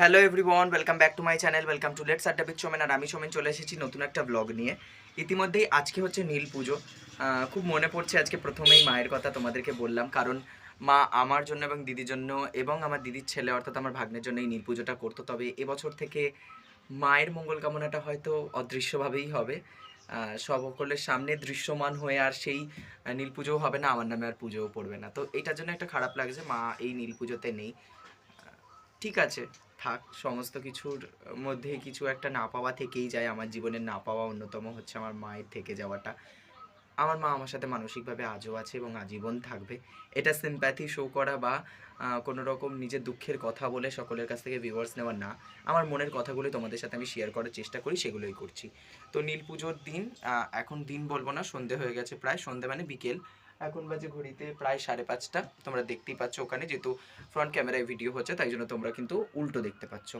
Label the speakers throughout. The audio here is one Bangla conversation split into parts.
Speaker 1: Hello everyone welcome back to my channel welcome to let's Adda Somen আর আমি সোমেন চলে এসেছি নতুন একটা ব্লগ নিয়ে। ইতিমধ্যেই আজকে হচ্ছে নীল পুজো। খুব মনে পড়ছে আজকে প্রথমেই মায়ের কথা তোমাদেরকে বললাম, কারণ মা আমার জন্য এবং দিদির জন্য এবং আমার দিদির ছেলে, অর্থাৎ আমার ভাগ্নের জন্য এই নীল পুজোটা করতো। তবে এবছর থেকে মায়ের মঙ্গল কামনাটা হয়তো অদৃশ্যভাবেই হবে। সকলের সামনে দৃশ্যমান হয়ে আর সেই নীল পুজোও হবে না, আমার নামে আর পুজোও পড়বে না। তো এটার জন্য একটা খারাপ লাগছে, মা এই নীল পুজোতে নেই। ঠিক আছে। থাক, সমস্ত কিছুর মধ্যে কিছু একটা না পাওয়া থেকেই যায়। আমার জীবনের না পাওয়া অন্যতম হচ্ছে আমার মায়ের থেকে যাওয়াটা। আমার মা আমার সাথে মানসিকভাবে আজও আছে এবং আজীবন থাকবে। এটা সিম্প্যাথি শো করা বা কোনো রকম নিজের দুঃখের কথা বলে সকলের কাছ থেকে ভিউয়ার্স নেওয়া না। আমার মনের কথাগুলো তোমাদের সাথে আমি শেয়ার করার চেষ্টা করি, সেগুলোই করছি। তো নীল পুজোর দিন এখন দিন বলব না, সন্ধে হয়ে গেছে প্রায়। সন্ধে মানে বিকেল। এখন বাজে ঘড়িতে প্রায় সাড়ে পাঁচটা। তোমরা দেখতেই পাচ্ছ ওখানে যেহেতু ফ্রন্ট ক্যামেরায় ভিডিও হচ্ছে, তাই জন্য তোমরা কিন্তু উল্টো দেখতে পাচ্ছ।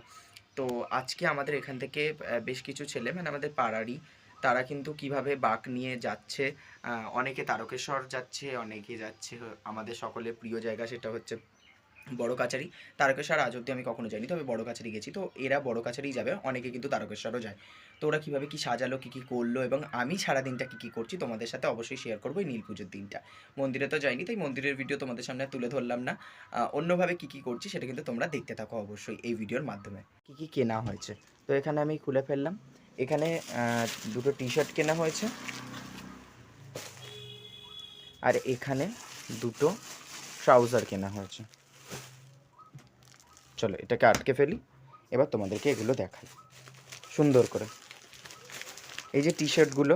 Speaker 1: তো আজকে আমাদের এখান থেকে বেশ কিছু ছেলে মানে আমাদের পাড়ারই, তারা কিন্তু কীভাবে বাঁক নিয়ে যাচ্ছে অনেকে তারকেশ্বর যাচ্ছে, অনেকে যাচ্ছে আমাদের সকলের প্রিয় জায়গা সেটা হচ্ছে বড় কাছারি, তারকেশ্বর আজ অব্দি আমি কখনো যাইনি, তবে বড় কাছারি গেছি। তো এরা বড় কাছারি যাবে, অনেকে কিন্তু তারকেশ্বরও যায়। তো ওরা কীভাবে কী সাজালো, কী কী করল এবং আমি সারা দিনটা কী কী করছি তোমাদের সাথে অবশ্যই শেয়ার করব এই নীল পুজোর দিনটা। মন্দিরে তো যাইনি, তাই মন্দিরের ভিডিও তোমাদের সামনে তুলে ধরলাম না। অন্যভাবে কী কী করছি সেটা কিন্তু তোমরা দেখতে থাকো অবশ্যই এই ভিডিওর মাধ্যমে। কী কী কেনা হয়েছে? তো এখানে আমি খুলে ফেললাম। এখানে দুটো টি শার্ট কেনা হয়েছে। আর এখানে দুটো ট্রাউজার কেনা হয়েছে। চলো এটাকে আটকে ফেলি। এবার তোমাদেরকে এগুলো দেখাই। সুন্দর করে। এই যে টি শার্টগুলো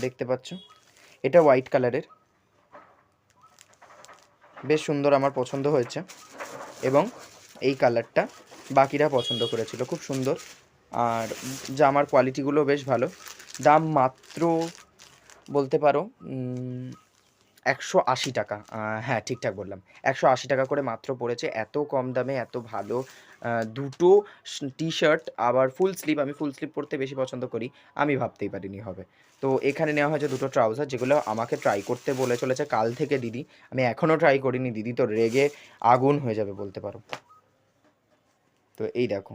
Speaker 1: দেখতে পাচ্ছ? এটা হোয়াইট কালারের বেশ সুন্দর আমার পছন্দ হয়েছে। এবং এই কালারটা বাকিরা পছন্দ করেছিল। খুব সুন্দর। আর জামার কোয়ালিটিগুলো বেশ ভালো। দাম মাত্র বলতে পারো একশো আশি টাকা। হ্যাঁ ঠিকঠাক বললাম। একশো আশি টাকা করে মাত্র পড়েছে, এত কম দামে, এত ভালো। দুটো টি শার্ট আবার ফুল স্লিভ আমি ফুল স্লিভ পরতে বেশি পছন্দ করি, আমি ভাবতেই পারিনি হবে। তো এখানে নেওয়া হয়েছে দুটো ট্রাউজার যেগুলো আমাকে ট্রাই করতে বলে চলেছে কাল থেকে দিদি। আমি এখনও ট্রাই করিনি, দিদি তো রেগে আগুন হয়ে যাবে বলতে পারো। তো এই দেখো,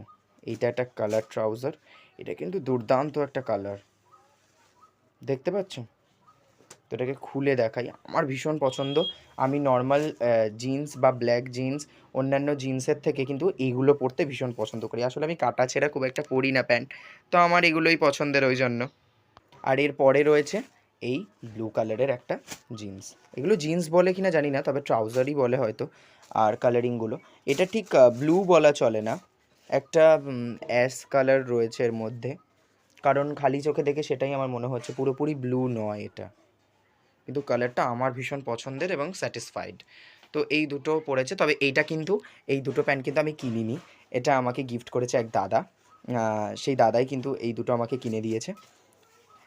Speaker 1: এইটা একটা কালার ট্রাউজার এটা কিন্তু দুর্দান্ত একটা কালার দেখতে পাচ্ছ? তো এটাকে খুলে দেখাই। আমার ভীষণ পছন্দ। আমি নর্মাল জিন্স বা ব্ল্যাক জিন্স অন্যান্য জিন্সের থেকে কিন্তু এগুলো পরতে ভীষণ পছন্দ করি। আসলে আমি কাটা ছেঁড়া খুব একটা পরি না প্যান্ট তো আমার এগুলোই পছন্দের ওই জন্য আর এর পরে রয়েছে এই ব্লু কালারের একটা জিন্স এগুলো জিন্স বলে কিনা জানি না, তবে ট্রাউজারই বলে হয়তো, আর কালারিংগুলো এটা ঠিক ব্লু বলা চলে না। একটা অ্যাশ কালার রয়েছে এর মধ্যে। কারণ খালি চোখে দেখে সেটাই আমার মনে হচ্ছে। পুরোপুরি ব্লু নয় এটা। কিন্তু কালারটা আমার ভীষণ পছন্দের এবং স্যাটিসফাইড তো এই দুটো পড়েছে, তবে এইটা কিন্তু, এই দুটো প্যান্ট কিন্তু আমি কিনিনি। এটা আমাকে গিফট করেছে এক দাদা। সেই দাদাই কিন্তু এই দুটো আমাকে কিনে দিয়েছে।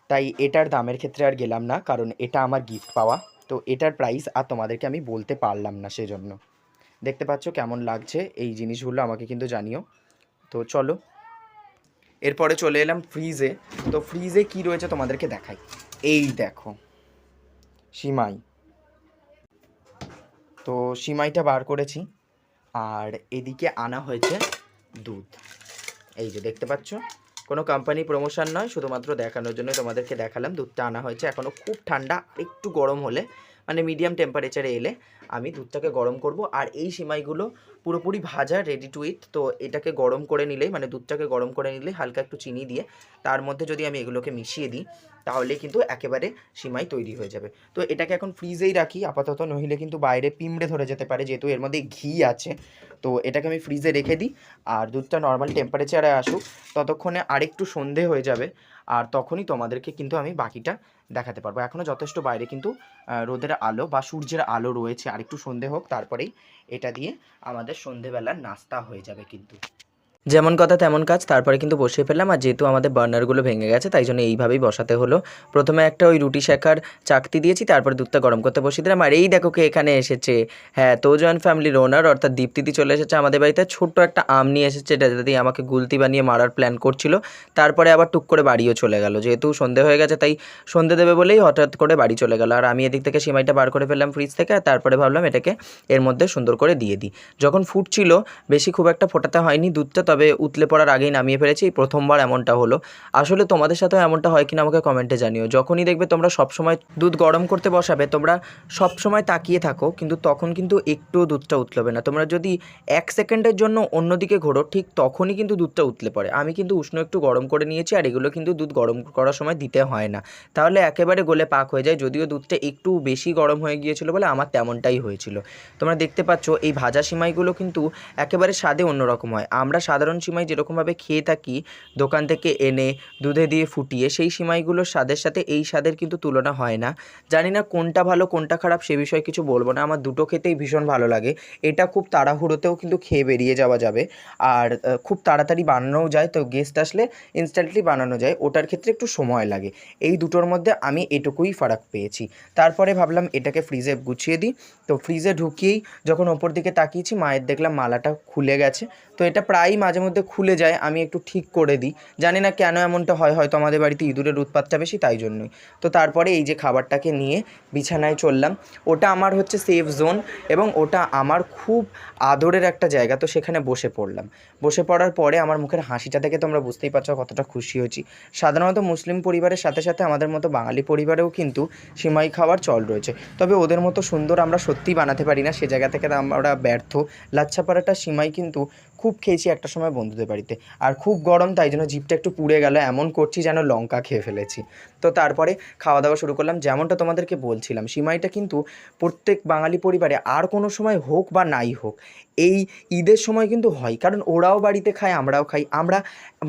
Speaker 1: তাই এটার দামের ক্ষেত্রে আর গেলাম না, কারণ এটা আমার গিফট পাওয়া। তো এটার প্রাইস আর তোমাদেরকে আমি বলতে পারলাম না সেজন্য। দেখতে পাচ্ছ কেমন লাগছে এই জিনিসগুলো, আমাকে কিন্তু জানিও। তো চলো, এরপরে চলে এলাম ফ্রিজে তো ফ্রিজে কি রয়েছে তোমাদেরকে দেখাই। এই দেখো। সিমাই। তো সিমাইটা বার করেছি, আর এদিকে আনা হয়েছে দুধ। এই যে দেখতে পাচ্ছ, কোনো কোম্পানি প্রমোশন নয়, শুধুমাত্র দেখানোর জন্য তোমাদেরকে দেখালাম। দুধটা আনা হয়েছে এখনও খুব ঠান্ডা, একটু গরম হলে মানে মিডিয়াম টেম্পারেচারে এলে। আমি দুধটাকে গরম করব আর এই সিমাইগুলো পুরোপুরি ভাজা রেডি টু ইট তো এটাকে গরম করে নিলেই মানে দুধটাকে গরম করে নিলে হালকা একটু চিনি দিয়ে তার মধ্যে যদি আমি এগুলোকে মিশিয়ে দিই, তাহলে কিন্তু একেবারে সিমাই তৈরি হয়ে যাবে। তো এটাকে এখন ফ্রিজেই রাখি, আপাতত নইলে কিন্তু বাইরে পিমড়ে ধরে যেতে পারে, যেহেতু এর মধ্যে ঘি আছে। তো এটাকে আমি ফ্রিজে রেখে দিই, আর দুধটা নর্মাল টেম্পারেচারে আসুক, ততক্ষণে আরেকটু সন্ধে হয়ে যাবে, আর তখনই তোমাদেরকে কিন্তু আমি বাকিটা দেখাতে পারব। এখনও যথেষ্ট বাইরে কিন্তু রোদের আলো বা সূর্যের আলো রয়েছে আরেকটু সন্ধে হোক তারপরেই এটা দিয়ে আমাদের সন্ধেবেলার নাস্তা হয়ে যাবে কিন্তু। যেমন কথা, তেমন কাজ। তারপরে কিন্তু বসিয়ে ফেললাম। আর যেহেতু আমাদের বার্নারগুলো ভেঙে গেছে, তাই জন্য এইভাবেই বসাতে হলো। প্রথমে একটা ওই রুটি শেখার চাকতি দিয়েছি, তারপরে দুধটা গরম করতে বসিয়ে দিলাম। আর এই দেখো কে এখানে এসেছে। হ্যাঁ তো জয়েন্ট ফ্যামিলির ওনার অর্থাৎ দীপ্তিদি চলে এসেছে আমাদের বাড়িতে। ছোট্ট একটা আম নিয়ে এসেছে, এটা দিয়ে আমাকে গুলতি বানিয়ে মারার প্ল্যান করছিল। তারপরে আবার টুক করে বাড়িও চলে গেল। যেহেতু সন্ধে হয়ে গেছে, তাই সন্ধে দেবে বলেই হঠাৎ করে বাড়ি চলে গেল। আর আমি এদিক থেকে সিমাইটা বার করে ফেললাম ফ্রিজ থেকে। আর তারপরে ভাবলাম এটাকে এর মধ্যে সুন্দর করে দিয়ে দিই। যখন ফুটছিল, বেশি খুব একটা ফোটাতে হয়নি। দুধটা তবে
Speaker 2: ঠিকঠাকভাবে উতলে পড়ার আগেই নামিয়ে ফেলেছি প্রথমবার এমনটা হলো। আসলে তোমাদের সাথেও এমনটা হয় কিনা আমাকে কমেন্টে জানিও। যখনই দেখবে তোমরা সবসময় দুধ গরম করতে বসাবে, তোমরা সবসময় তাকিয়ে থাকো, কিন্তু তখন কিন্তু একটুও দুধটা উতলবে না। তোমরা যদি এক সেকেন্ডের জন্য অন্যদিকে ঘোরো, ঠিক তখনই কিন্তু দুধটা উতলে পড়ে। আমি কিন্তু উষ্ণ একটু গরম করে নিয়েছি আর এগুলো কিন্তু দুধ গরম করার সময় দিতে হয় না। তাহলে একেবারে গলে পাক হয়ে যায়, যদিও দুধটা একটু বেশি গরম হয়ে গিয়েছিল বলে আমার তেমনটাই হয়েছিল। তোমরা দেখতে পাচ্ছ, এই ভাজা সিমাইগুলো কিন্তু একেবারে স্বাদে অন্যরকম হয়। আমরা সাধারণ সিমাই যেরকমভাবে খেয়ে থাকি, দোকান থেকে এনে দুধে দিয়ে ফুটিয়ে, সেই সিমাইগুলোর স্বাদের সাথে এই স্বাদের কিন্তু তুলনা হয় না। জানি না কোনটা ভালো, কোনটা খারাপ, সে বিষয়ে কিছু বলব না। আমার দুটো খেতেই ভীষণ ভালো লাগে। এটা খুব তাড়াহুড়োতেও কিন্তু খেয়ে বেরিয়ে যাওয়া যাবে। আর খুব তাড়াতাড়ি বানানোও যায়, তো গেস্ট আসলে ইনস্ট্যান্টলি বানানো যায়। ওটার ক্ষেত্রে একটু সময় লাগে। এই দুটোর মধ্যে আমি এটুকুই ফারাক পেয়েছি। তারপরে ভাবলাম এটাকে ফ্রিজে গুছিয়ে দিই। তো ফ্রিজে ঢুকিয়েই যখন ওপর দিকে তাকিয়েছি, মায়ের দেখলাম মালাটা খুলে গেছে। তো এটা প্রায়ই মাঝে মধ্যে খুলে যায়, আমি একটু ঠিক করে দিই। জানি না কেন এমনটা হয়, হয়তো আমাদের বাড়িতে ইঁদুরের উৎপাতটা বেশি, তাই জন্যই। তো তারপরে এই যে খাবারটাকে নিয়ে বিছানায় চললাম, ওটা আমার হচ্ছে সেফ জোন এবং ওটা আমার খুব আদরের একটা জায়গা, তো সেখানে বসে পড়লাম। বসে পড়ার পরে আমার মুখের হাসিটা দেখে তোমরা বুঝতেই পারছ, কতটা খুশি হয়েছি। সাধারণত মুসলিম পরিবারের সাথে সাথে আমাদের মতো বাঙালি পরিবারেও কিন্তু সিমাই খাওয়ার চল রয়েছে। তবে ওদের মতো সুন্দর আমরা সত্যিই বানাতে পারি না, সে জায়গা থেকে আমরা ব্যর্থ। লাচ্ছা পরাটা সিমাই কিন্তু খুব খেয়েছি একটা সময় বন্ধুদের বাড়িতে। আর খুব গরম, তাই জন্য জিভটা একটু পুড়ে গেল, এমন করছি যেন লঙ্কা খেয়ে ফেলেছি। তো তারপরে খাওয়া দাওয়া শুরু করলাম। যেমনটা তোমাদেরকে বলছিলাম, সিমাইটা কিন্তু প্রত্যেক বাঙালি পরিবারে আর কোনো সময় হোক বা নাই হোক, এই ঈদের সময় কিন্তু হয়। কারণ ওরাও বাড়িতে খায়, আমরাও খাই। আমরা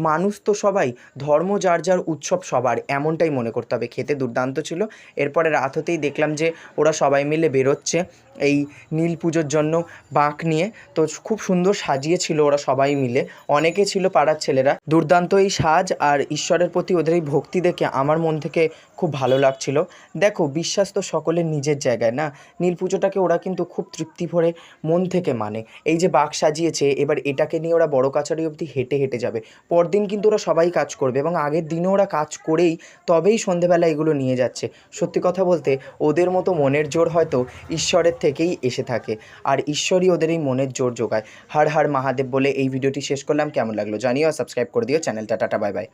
Speaker 2: মানুষ তো সবাই, ধর্ম যার যার উৎসব সবার, এমনটাই মনে করতে হবে। খেতে দুর্দান্ত ছিল। এরপরে রাত হতেই দেখলাম যে ওরা সবাই মিলে বেরোচ্ছে এই নীল পুজোর জন্য বাঁক নিয়ে। তো খুব সুন্দর সাজিয়েছিল ওরা সবাই মিলে। অনেকে ছিল পাড়ার ছেলেরা। দুর্দান্ত এই সাজ আর ঈশ্বরের প্রতি ওদের এই ভক্তি দেখে আমার মন থেকে খুব ভালো লাগছিল। দেখো, বিশ্বাস তো সকলের নিজের জায়গায়, না? নীল পুজোটাকে ওরা কিন্তু খুব তৃপ্তি ভরে মন থেকে মানে। এই যে বাঘ সাজিয়েছে, এবার এটাকে নিয়ে ওরা বড় কাছারি অবধি হেঁটে হেঁটে যাবে। পরদিন কিন্তু ওরা সবাই কাজ করবে এবং আগের দিনও ওরা কাজ করেই তবেই সন্ধেবেলা এগুলো নিয়ে যাচ্ছে। সত্যি কথা বলতে, ওদের মতো মনের জোর হয়তো ঈশ্বরের থেকেই এসে থাকে। আর ঈশ্বরই ওদের এই মনের জোর যোগায় হার হার মহাদেব বলে এই ভিডিওটি শেষ করলাম। কেমন লাগল জানিও সাবস্ক্রাইব করে দিও। চ্যানেলটা, টাটা, বাই বাই।